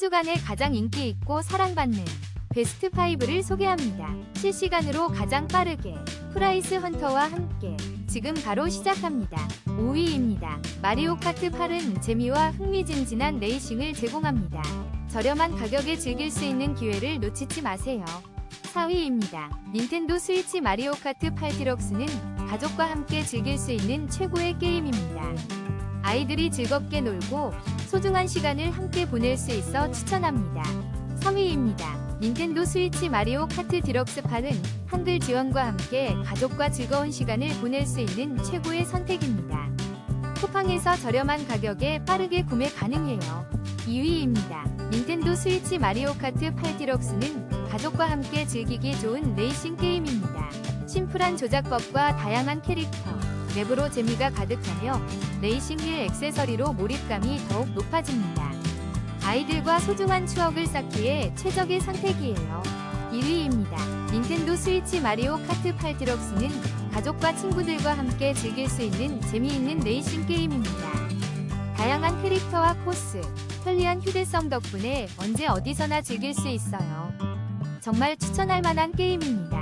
주간에 가장 인기 있고 사랑받는 베스트 5를 소개합니다. 실시간으로 가장 빠르게 프라이스 헌터와 함께 지금 바로 시작합니다. 5위입니다. 마리오 카트 8은 재미와 흥미진진한 레이싱을 제공합니다. 저렴한 가격에 즐길 수 있는 기회를 놓치지 마세요. 4위입니다. 닌텐도 스위치 마리오 카트 8 디럭스는 가족과 함께 즐길 수 있는 최고의 게임입니다. 아이들이 즐겁게 놀고 소중한 시간을 함께 보낼 수 있어 추천합니다. 3위입니다. 닌텐도 스위치 마리오 카트 디럭스 8은 한글 지원과 함께 가족과 즐거운 시간을 보낼 수 있는 최고의 선택입니다. 쿠팡에서 저렴한 가격에 빠르게 구매 가능해요. 2위입니다. 닌텐도 스위치 마리오 카트 8 디럭스는 가족과 함께 즐기기 좋은 레이싱 게임입니다. 심플한 조작법과 다양한 캐릭터, 맵으로 재미가 가득하며 레이싱 휠 액세서리로 몰입감이 더욱 높아집니다. 아이들과 소중한 추억을 쌓기에 최적의 선택이에요. 1위입니다. 닌텐도 스위치 마리오 카트 8 디럭스는 가족과 친구들과 함께 즐길 수 있는 재미있는 레이싱 게임입니다. 다양한 캐릭터와 코스, 편리한 휴대성 덕분에 언제 어디서나 즐길 수 있어요. 정말 추천할 만한 게임입니다.